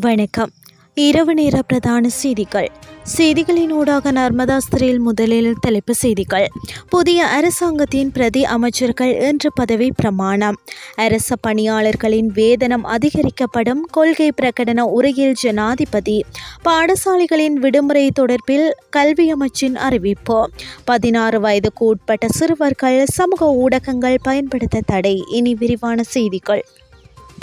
வணக்கம். இரவு நேர பிரதான செய்திகள். செய்திகளின் ஊடாக நர்மதா ஸ்திரில் முதலில் தலைப்பு செய்திகள். புதிய அரசாங்கத்தின் பிரதி அமைச்சர்கள் இன்று பதவி பிரமாணம். அரச பணியாளர்களின் வேதனம் அதிகரிக்கப்படும் கொள்கை பிரகடன உரையில் ஜனாதிபதி. பாடசாலைகளின் விடுமுறை தொடர்பில் கல்வி அமைச்சின் அறிவிப்பு. பதினாறு வயதுக்கு உட்பட்ட சிறுவர்கள் சமூக ஊடகங்கள் பயன்படுத்த தடை. இனி விரிவான செய்திகள்.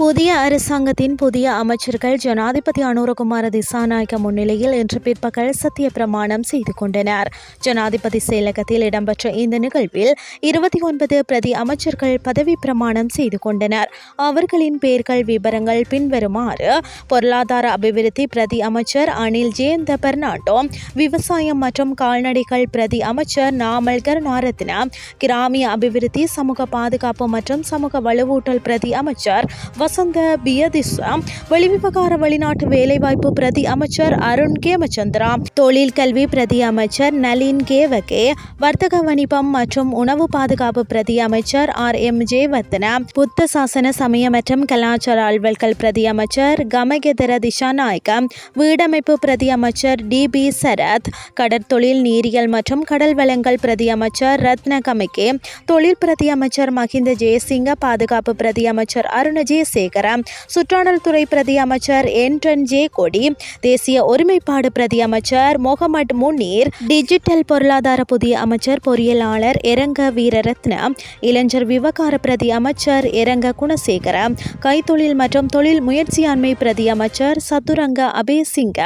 புதிய அரசாங்கத்தின் புதிய அமைச்சர்கள் ஜனாதிபதி அனுரகுமார திசாநாயக்க முன்னிலையில் இன்று பிற்பகல் சத்திய பிரமாணம் செய்து கொண்டனர். ஜனாதிபதி செயலகத்தில் இடம்பெற்ற இந்த நிகழ்வில் இருபத்தி ஒன்பது பிரதி அமைச்சர்கள் பதவி பிரமாணம் செய்து கொண்டனர். அவர்களின் பெயர்கள் விவரங்கள் பின்வருமாறு பொருளாதார அபிவிருத்தி பிரதி அமைச்சர் அனில் ஜெயந்த பெர்னாண்டோ விவசாயம் மற்றும் கால்நடைகள் பிரதி அமைச்சர் நாமல் கருணாரத்ன கிராமிய அபிவிருத்தி சமூக பாதுகாப்பு மற்றும் சமூக வலுவூட்டல் பிரதி அமைச்சர் வசந்த பியதிசா வெளிவிவகார வெளிநாட்டு வேலைவாய்ப்பு பிரதி அமைச்சர் அருண் கேமச்சந்திரா தொழில் கல்வி பிரதி அமைச்சர் நளின் கேவகே வர்த்தக வணிபம் மற்றும் உணவு பாதுகாப்பு பிரதி அமைச்சர் ஆர் எம் ஜெயவர்தன புத்த சாசன சமய மற்றும் கலாச்சார அலுவல்கள் பிரதி அமைச்சர் கமகெதர திசாநாயக்க வீடமைப்பு பிரதி அமைச்சர் டி பி சரத் கடற்தொழில் நீரியல் மற்றும் கடல் வளங்கள் பிரதி அமைச்சர் ரத்ன கமிகே தொழில் பிரதி அமைச்சர் மஹிந்த ஜெயசிங்க பாதுகாப்பு பிரதி அமைச்சர் அருண சேகரம். சுற்றாடல் துறை பிரதி அமைச்சர் என்டன் ஜே கொடி தேசிய ஒருமைப்பாடு பிரதி அமைச்சர் முகமது முனீர் டிஜிட்டல் பொருளாதார புதிய அமைச்சர் பொறியியலாளர் எரங்க வீரரத்ன இளைஞர் விவகார பிரதி அமைச்சர் எரங்க குணசேகர கைத்தொழில் மற்றும் தொழில் முயற்சியாண்மை பிரதி அமைச்சர் சதுரங்க அபேசிங்க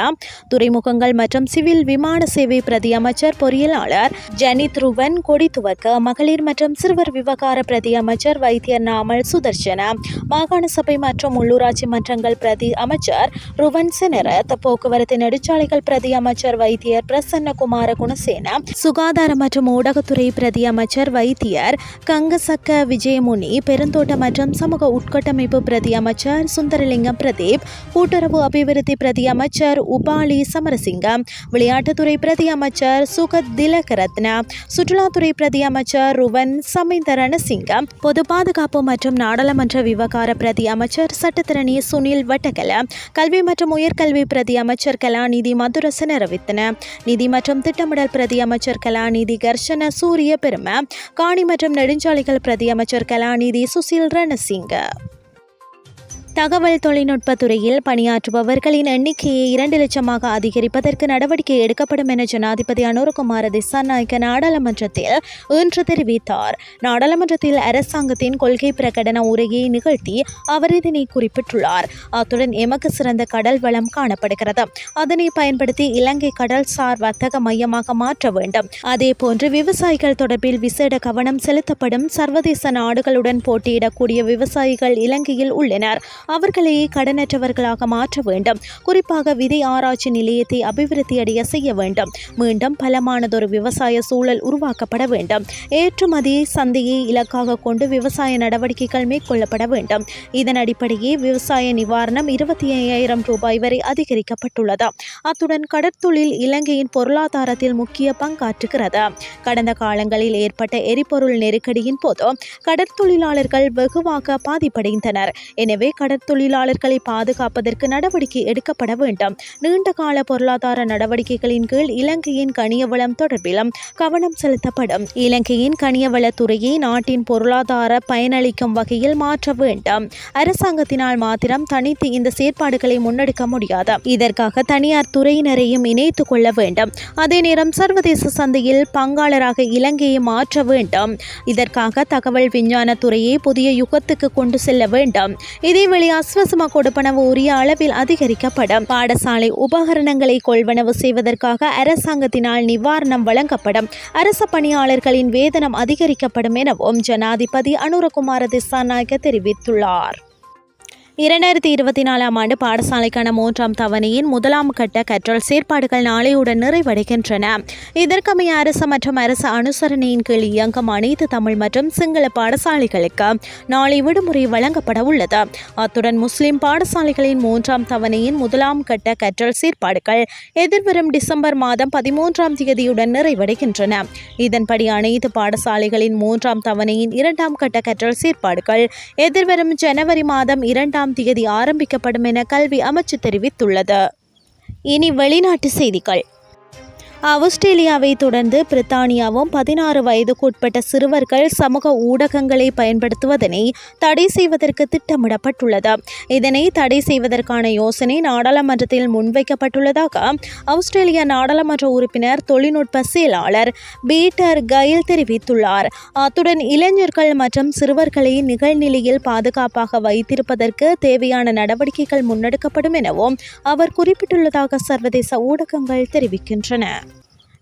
துறைமுகங்கள் மற்றும் சிவில் விமான சேவை பிரதி அமைச்சர் பொறியியலாளர் ஜனித் ருவன் கொடி துவக்க மகளிர் மற்றும் சிறுவர் விவகார பிரதி அமைச்சர் வைத்தியர் நாமல் சுதர்சன மாகாண சபை மற்றும் உள்ளூராட்சி மன்றங்கள் பிரதி அமைச்சர் ருவன் செனரத் போக்குவரத்து நெடுச்சாலைகள் பிரதி அமைச்சர் வைத்தியர் பிரசன்ன குமார குணசேன சுகாதார மற்றும் ஊடகத்துறை பிரதி அமைச்சர் வைத்தியர் கங்கசக்க விஜயமுனி பெருந்தோட்ட மற்றும் சமூக உட்கட்டமைப்பு பிரதி அமைச்சர் சுந்தரலிங்கம் பிரதீப் கூட்டுறவு அபிவிருத்தி பிரதி அமைச்சர் உபாலி சமரசிங்கம் விளையாட்டுத்துறை பிரதி அமைச்சர் சுகத் திலகரத்ன சுற்றுலாத்துறை பிரதி அமைச்சர் ருவன் சமிந்தரணசிங்கம் பொது பாதுகாப்பு மற்றும் நாடாளுமன்ற விவகார பிரதி அமைச்சர் சட்டத்திரணி சுனில் வட்டகல கல்வி மற்றும் உயர்கல்வி பிரதி அமைச்சர் கலாநிதி மதுரசன் அறிவித்தன. நிதி மற்றும் திட்டமிடல் பிரதி அமைச்சர் கலாநிதி கர்ஷன சூரிய பெரும காணி மற்றும் நெடுஞ்சாலைகள் பிரதி அமைச்சர் கலாநிதி சுசில் ரணசிங்க. தகவல் தொழில்நுட்ப துறையில் பணியாற்றுபவர்களின் எண்ணிக்கையை இரண்டு லட்சமாக அதிகரிப்பதற்கு நடவடிக்கை எடுக்கப்படும் என ஜனாதிபதி அனுரகுமார திசாநாயக்க நாடாளுமன்றத்தில் இன்று தெரிவித்தார். நாடாளுமன்றத்தில் அரசாங்கத்தின் கொள்கை பிரகடன உரையை நிகழ்த்தி அவர் இதனை குறிப்பிட்டுள்ளார். அத்துடன் எமக்கு சிறந்த கடல் வளம் காணப்படுகிறது. அதனை பயன்படுத்தி இலங்கை கடல்சார் வர்த்தக மையமாக மாற்ற வேண்டும். அதேபோன்று விவசாயிகள் தொடர்பில் விசேட கவனம் செலுத்தப்படும் சர்வதேச நாடுகளுடன் போட்டியிடக்கூடிய விவசாயிகள் இலங்கையில் உள்ளனர். அவர்களையே கடனற்றவர்களாக மாற்ற வேண்டும். குறிப்பாக விதை ஆராய்ச்சி நிலையத்தை அபிவிருத்தி அடைய செய்ய வேண்டும். மீண்டும் பலமானதொரு விவசாய சூழல் உருவாக்கப்பட வேண்டும். ஏற்றுமதி சந்தையை இலக்காக கொண்டு விவசாய நடவடிக்கைகள் மேற்கொள்ளப்பட வேண்டும். இதன் அடிப்படையே விவசாய நிவாரணம் இருபத்தி ஐயாயிரம் ரூபாய் வரை அதிகரிக்கப்பட்டுள்ளது. அத்துடன் கடற்தொழில் இலங்கையின் பொருளாதாரத்தில் முக்கிய பங்காற்றுகிறது. கடந்த காலங்களில் ஏற்பட்ட எரிபொருள் நெருக்கடியின் போது கடற்தொழிலாளர்கள் வெகுவாக பாதிப்படைந்தனர். எனவே கடற்தொழிலாளர்களை பாதுகாப்பதற்கு நடவடிக்கை எடுக்கப்பட வேண்டும். நீண்டகால பொருளாதார நடவடிக்கைகளின் கீழ் இலங்கையின் கனியவளம் தொடர்பிலும் கவனம் செலுத்தப்படும். இலங்கையின் கனியவளத் துறையை நாட்டின் பொருளாதார பயனளிக்கும் வகையில் மாற்ற வேண்டும். அரசாங்கத்தினால் மாத்திரம் தனித்து இந்த செயற்பாடுகளை முன்னெடுக்க முடியாது. இதற்காக தனியார் துறையினரையும் இணைத்துக் கொள்ள வேண்டும். அதே நேரம் சர்வதேச சந்தையில் பங்காளராக இலங்கையை மாற்ற வேண்டும். இதற்காக தகவல் விஞ்ஞான துறையை புதிய யுகத்துக்கு கொண்டு செல்ல வேண்டும். இதேவேளை அஸ்வசமாக கொடுப்பனவு உரிய அளவில் அதிகரிக்கப்படும். பாடசாலை உபகரணங்களை கொள்வனவு செய்வதற்காக அரசாங்கத்தினால் நிவாரணம் வழங்கப்படும். அரச பணியாளர்களின் வேதனம் அதிகரிக்கப்படும் எனவும் ஜனாதிபதி அனுரகுமார திசாநாயக்க தெரிவித்துள்ளார். இரண்டாயிரத்தி இருபத்தி நாலாம் ஆண்டு பாடசாலைக்கான மூன்றாம் தவணையின் முதலாம் கட்ட கற்றல் செயற்பாடுகள் நாளையுடன் நிறைவடைகின்றன. இதற்கமைய அரசு மற்றும் அரசு அனுசரணையின் கீழ் இயங்கும் அனைத்து தமிழ் மற்றும் சிங்கள பாடசாலைகளுக்கு நாளை விடுமுறை வழங்கப்பட உள்ளது. அத்துடன் முஸ்லிம் பாடசாலைகளின் மூன்றாம் தவணையின் முதலாம் கட்ட கற்றல் செயற்பாடுகள் எதிர்வரும் டிசம்பர் மாதம் பதிமூன்றாம் தேதியுடன் நிறைவடைகின்றன. இதன்படி அனைத்து பாடசாலைகளின் மூன்றாம் தவணையின் இரண்டாம் கட்ட கற்றல் செயற்பாடுகள் எதிர்வரும் ஜனவரி மாதம் இரண்டாம் பதினேழாம் தேதி ஆரம்பிக்கப்படும் என கல்வி அமைச்சு தெரிவித்துள்ளது. இனி வெளிநாட்டு செய்திகள். ஆஸ்திரேலியாவை தொடர்ந்து பிரித்தானியாவும் பதினாறு வயதுக்குட்பட்ட சிறுவர்கள் சமூக ஊடகங்களை பயன்படுத்துவதனை தடை செய்வதற்கு திட்டமிடப்பட்டுள்ளது. இதனை தடை செய்வதற்கான யோசனை நாடாளுமன்றத்தில் முன்வைக்கப்பட்டுள்ளதாக ஆஸ்திரேலிய நாடாளுமன்ற உறுப்பினர் தொழில்நுட்ப செயலாளர் பீட்டர் கயில் தெரிவித்துள்ளார். அத்துடன் இளைஞர்கள் மற்றும் சிறுவர்களை நிகழ்நிலையில் பாதுகாப்பாக வைத்திருப்பதற்கு தேவையான நடவடிக்கைகள் முன்னெடுக்கப்படும் எனவும் அவர் குறிப்பிட்டுள்ளதாக சர்வதேச ஊடகங்கள் தெரிவிக்கின்றன.